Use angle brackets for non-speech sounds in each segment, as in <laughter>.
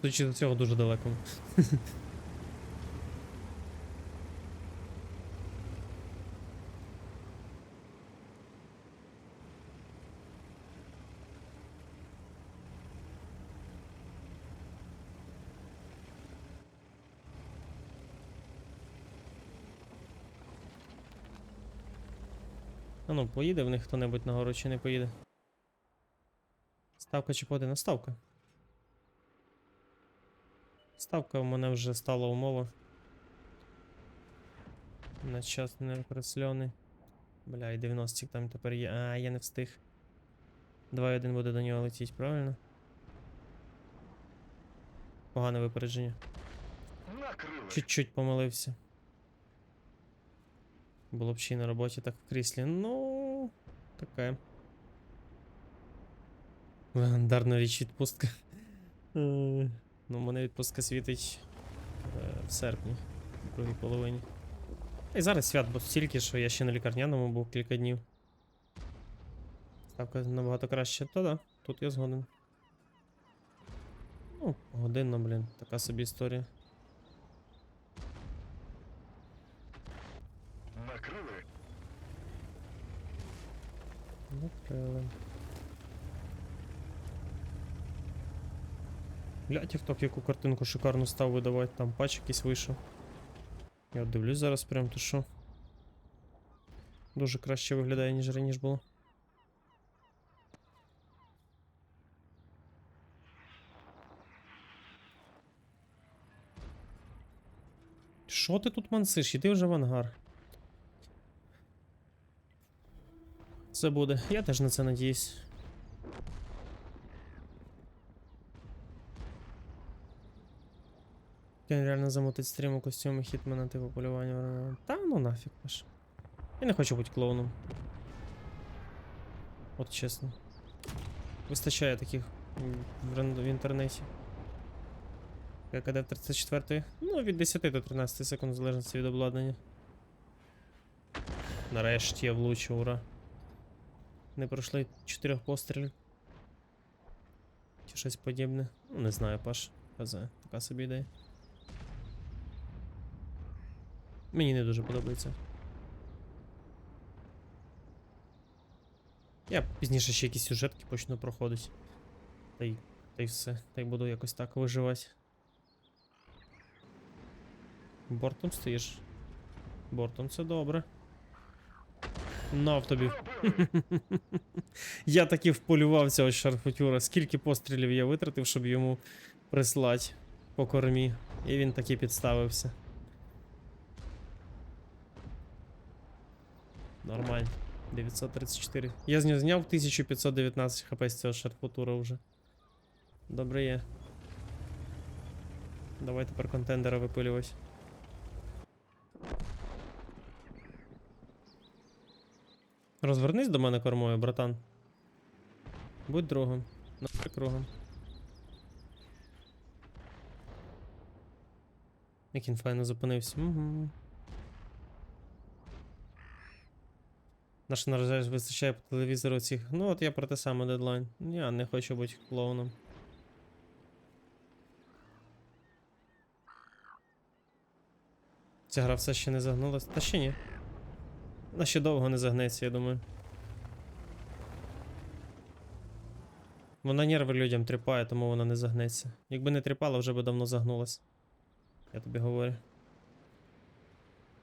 Судячи до цього дуже далеко. А ну, поїде в них хто-небудь на гору чи не поїде? Ставка чи поди на ставка? Ставка в мене вже стала умова. На час не присльоний. Бля, і 90 там тепер є. А, я не встиг. 2-1 буде до нього летіть, правильно? Погане випередження. Чуть-чуть помилився. Було б ще й на роботі так в кріслі. Ну, таке. Легендарна річ відпустка. Ну, мене відпустка світить е, в серпні, в другій половині. Й зараз свят, бо стільки, що я ще на лікарняному був кілька днів. Ставка набагато краще. Та да, тут я згоден. Ну, годинно, блін, така собі історія. Накрили. Накрили. Бля, тікток яку картинку шикарну став видавати, там патч якийсь вийшов. Я дивлюсь зараз прям, то що. Дуже краще виглядає, ніж раніше було. Що ти тут мансиш? Іди вже в ангар. Це буде. Я теж на це надіюсь. Він реально замутить стрім у костюмі Хітмена, типу полювання. Та ну нафіг Паш. Я не хочу бути клоуном. От чесно. Вистачає таких в, інтернеті. ККД 34 Ну, від 10 до 13 секунд, в залежності від обладнання. Нарешті я влучив, ура. Не пройшли чотирьох пострілів. Чи щось подібне. Ну, не знаю, Паш. ХЗ. Така собі ідея. Мені не дуже подобається. Я пізніше ще якісь сюжетки почну проходити. Та й, та й все. Та й буду якось так виживати. Бортом стоїш. Бортом це добре. Нав тобі. Я таки вполював цього шарфутюра. Скільки пострілів я витратив, щоб йому прислати по кормі. І він таки підставився. Нормально. 934. Я з нього зняв 1519 хп з цього шарфутура вже. Добре є. Давай тепер контендера випилювати. Розвернись до мене кормою, братан. Будь другом. На кругом. Як він файно зупинився. Угу. Наш наражаєш вистачає по телевізору цих. Ну от я про те саме дедлайн. Я не хочу бути клоуном. Ця гра все ще не загнулась. Та ще ні. Вона ще довго не загнеться, я думаю. Вона нерви людям тріпає, тому вона не загнеться. Якби не тріпала, вже би давно загнулась. Я тобі говорю.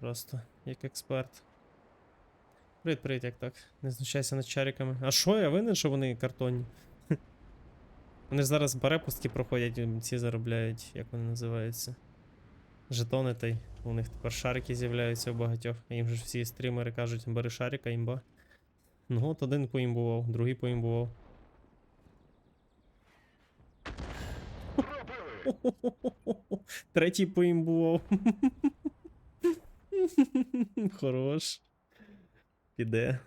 Просто як експерт. Привіт, привіт, як так? Не знущайся над чариками. А що, я винен, що вони картонні? <laughs> Вони ж зараз перепустки проходять, м, ці заробляють, як вони називаються. Жетони та й у них тепер шарики з'являються у багатьох. Їм же всі стрімери кажуть, бери шарика, імба. Ну от один поімбував, другий поімбував. <laughs> Третій поімбував. <laughs> Хорош. Піде.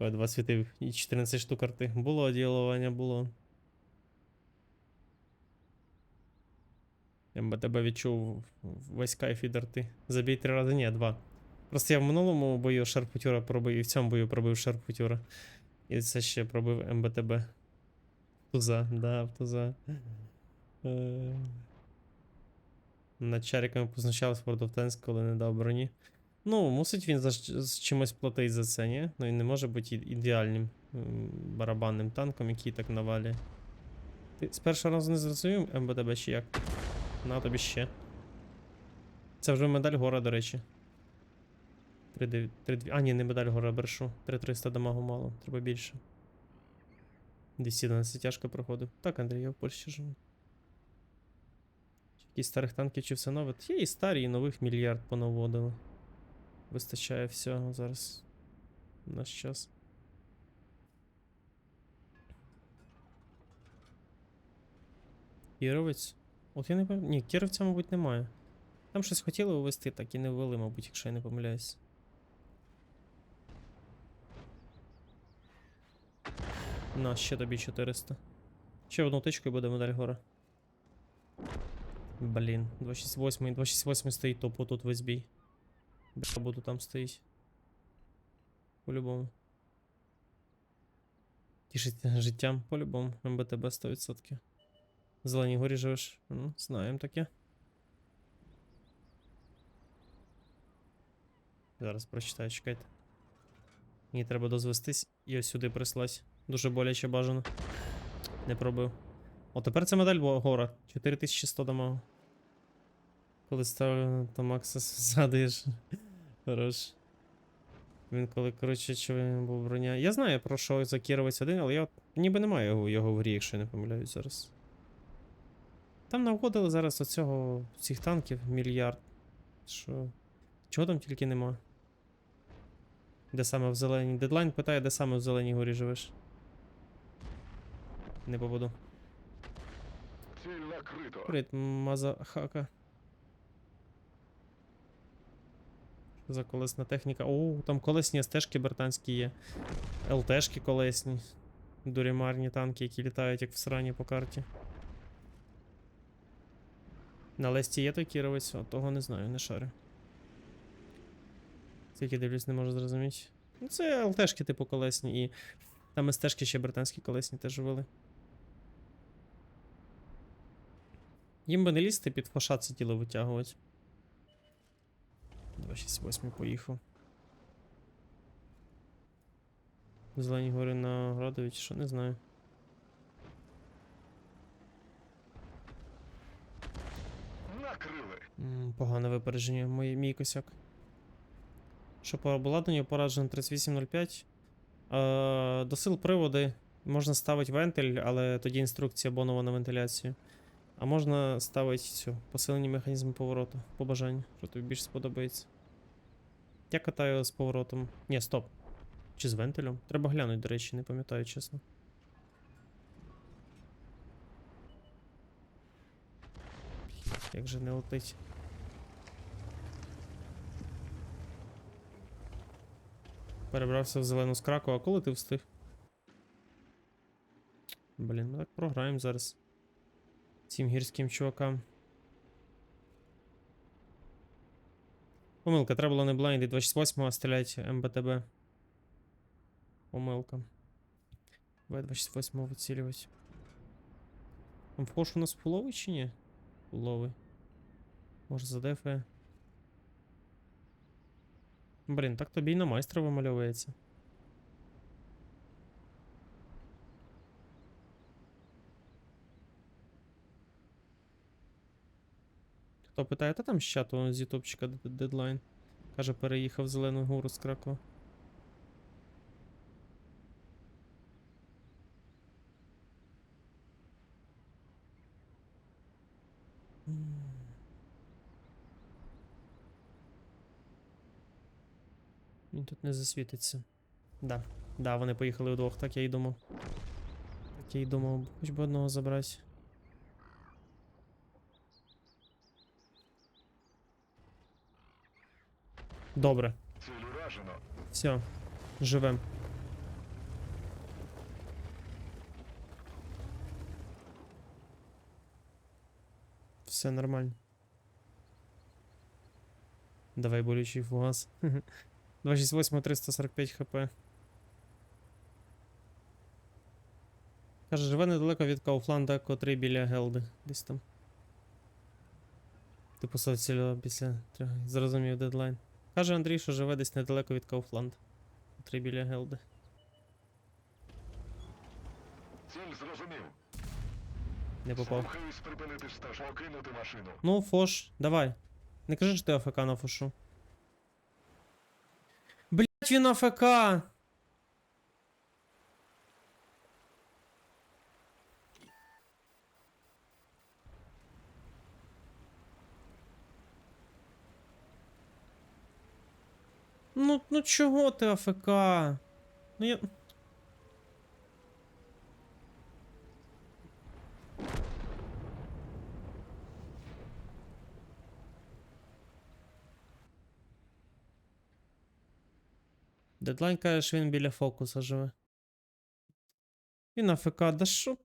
Два світив і 14 штук арти. Було ділування, було. Я б тебе відчув весь кайф від арти. Забій три рази, ні, два. Просто я в минулому бою шарпутюра пробив, і в цьому бою пробив шарпутюра. І це ще пробив МБТБ. Туза, да, в туза. Е, Над чариками позначались World of Tanks, коли не дав броні. Ну, мусить він за, з чимось платити за це, ні? Ну він не може бути ідеальним барабанним танком, який так навалює. Ти з першого разу не зрозумів МБТБ чи як? На тобі ще. Це вже медаль гора, до речі. 3, 3, А, ні, не медаль гора, брешу. 3300 дамагу мало, треба більше. 212 тяжко проходив. Так, Андрій, я в Польщі живу. Якісь старих танків чи все нове? Є і старі, і нових мільярд понаводили. Вистачає всього зараз. Наш час. Кіровець? От я не пам'ятаю. Ні, Кіровця, мабуть, немає. Там щось хотіли ввести, так і не ввели, мабуть, якщо я не помиляюсь. На, ще тобі 400. Ще одну тичку і буде медаль гора. Блін, 268, 268 стоїть топо тут весь бій. Бля, буду там стоїть. По-любому. Тішиться <laughs> життям, по-любому. МБТБ 100%. В Зеленій горі живеш? Ну, знаємо таке. Зараз прочитаю, чекайте. Мені треба дозвестись і ось сюди прислать. Дуже боляче бажано. Не пробив. О, тепер це медаль гора. 4100 дамагу. Коли ставлю то Макса <laughs> згадуєш. Хорош. Він коли, коротше, чи він був броня. Я знаю про що за Кіровець один, але я от ніби не маю його, його в грі, якщо я не помиляюсь зараз. Там наводили зараз оцього цих танків мільярд. Що. Чого там тільки нема? Де саме в зеленій? Дедлайн питає, де саме в зеленій горі живеш. Не попаду. Ціль накрито. Привіт, Мазахака. Що за колесна техніка? О, там колесні стежки британські є. ЛТшки колесні. Дурімарні танки, які літають як в срані по карті. На Лесті є той кіровець, О, того не знаю, не шарю. Тільки дивлюсь, не можу зрозуміти. Ну, це ЛТшки, типу, колесні, і там СТшки ще британські колесні теж вели. Їм би не лізти під фаша це тіло витягувати. 268 поїхав. Зелені гори на Градові чи що, не знаю. Накрили. М, Погане випередження, мій, мій косяк. Що по обладнанню поражено 3805. Е, до сил приводи можна ставити вентиль, але тоді інструкція бонова на вентиляцію. А можна ставити цю посилені механізми повороту по бажанню, що тобі більш сподобається. Я катаю з поворотом. Ні, стоп. Чи з вентилем? Треба глянути, до речі, не пам'ятаю, чесно. Як же не летить. Перебрався в зелену з Кракова, а коли ти встиг? Блін, ми так програємо зараз. Цим гірським чувакам. Помилка, треба було не блайнди 28 а стріляти МБТБ. Помилка. В28 вицілювати. Там вхож у нас фуловий чи ні? Фуловий. Може задефає. Блін, так тобі і на майстра вимальовується. Хто питає, та там з чату з ютубчика дедлайн. Каже, переїхав в Зелену гору з Кракова. Він тут не засвітиться. Да. Да, вони поїхали вдвох, так я й думав. Так я й думав, хоч би одного забрати. Добре, все, живем. Все нормально. Давай болючий фугас. <laughs> 268 345 хп. Каже, живе недалеко від Кауфланда, котрий біля Гелди. Десь там. Типу соціально після трьох. Зрозумів дедлайн. Каже Андрій, що живе десь недалеко від Кауфланд. Три біля Гелди. Ціль зрозумів. Не попав. Слухаюсь припинити стаж, покинути машину. Ну, Фош, давай. Не кажи, що ти АФК на фошу. Блять, він АФК! Ну, ну чого ти АФК? Ну я. Дедлайн каже, що він біля фокуса живе. Він АФК, да що?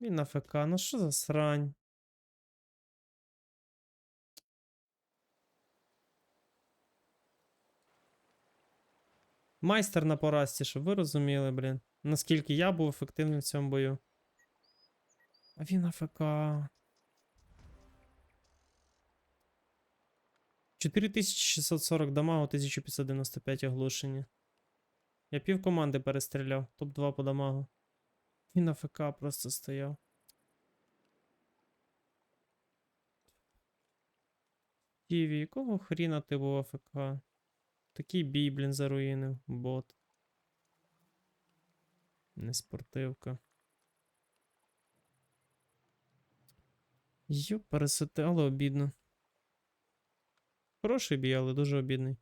Він АФК, ну що за срань? Майстер на поразці, щоб ви розуміли, блін. Наскільки я був ефективним в цьому бою. А він АФК. 4640 дамагу, 1595 оглушення. Я пів команди перестріляв, топ-2 по дамагу. Він АФК просто стояв. Тіві, якого хріна ти був АФК? Такий бій, блін, заруїнив, бот. Не спортивка. Йо, пересити, але обідно. Хороший бій, але дуже обідний.